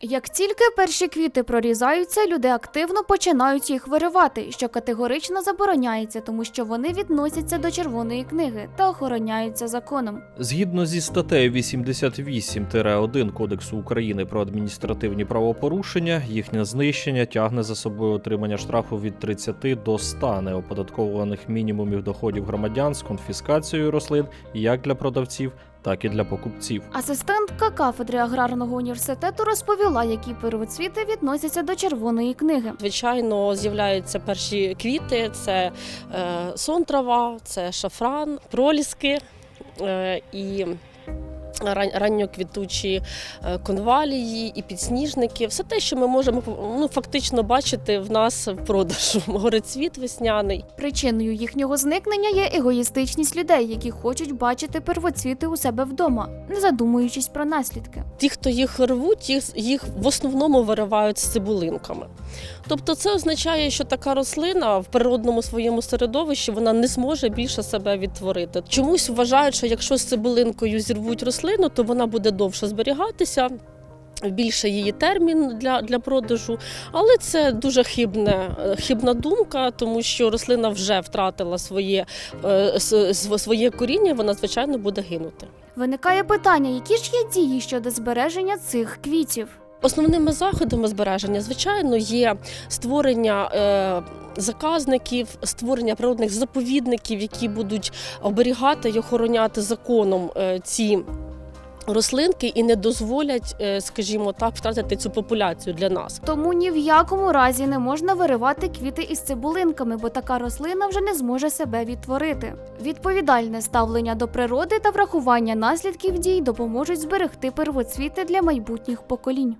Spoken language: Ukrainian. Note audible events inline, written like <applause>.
Як тільки перші квіти прорізаються, люди активно починають їх виривати, що категорично забороняється, тому що вони відносяться до червоної книги та охороняються законом. Згідно зі статтею 88-1 Кодексу України про адміністративні правопорушення, їхнє знищення тягне за собою отримання штрафу від 30 до 100 неоподаткованих мінімумів доходів громадян з конфіскацією рослин як для продавців, так і для покупців. Асистентка кафедри аграрного університету розповіла, які первоцвіти відносяться до червоної книги. Звичайно, з'являються перші квіти: це е, сон це шафран, проліски е, і ранньоквітучі е, конвалії і підсніжники. Все те, що ми можемо ну, фактично бачити в нас в продажу. <laughs> Горецвіт весняний. Причиною їхнього зникнення є егоїстичність людей, які хочуть бачити первоцвіти у себе вдома, не задумуючись про наслідки. Ті, хто їх рвуть, їх, їх в основному виривають з цибулинками. Тобто це означає, що така рослина в природному своєму середовищі вона не зможе більше себе відтворити. Чомусь вважають, що якщо з цибулинкою зірвуть рослину, то вона буде довше зберігатися. Більше її термін для, для продажу, але це дуже хибне, хибна думка, тому що рослина вже втратила своє, е, своє коріння, вона звичайно буде гинути. Виникає питання, які ж є дії щодо збереження цих квітів. Основними заходами збереження, звичайно, є створення е, заказників, створення природних заповідників, які будуть оберігати і охороняти законом е, ці. Рослинки і не дозволять, е, скажімо так, втратити цю популяцію для нас. Тому ні в якому разі не можна виривати квіти із цибулинками, бо така рослина вже не зможе себе відтворити. Відповідальне ставлення до природи та врахування наслідків дій допоможуть зберегти первоцвіти для майбутніх поколінь.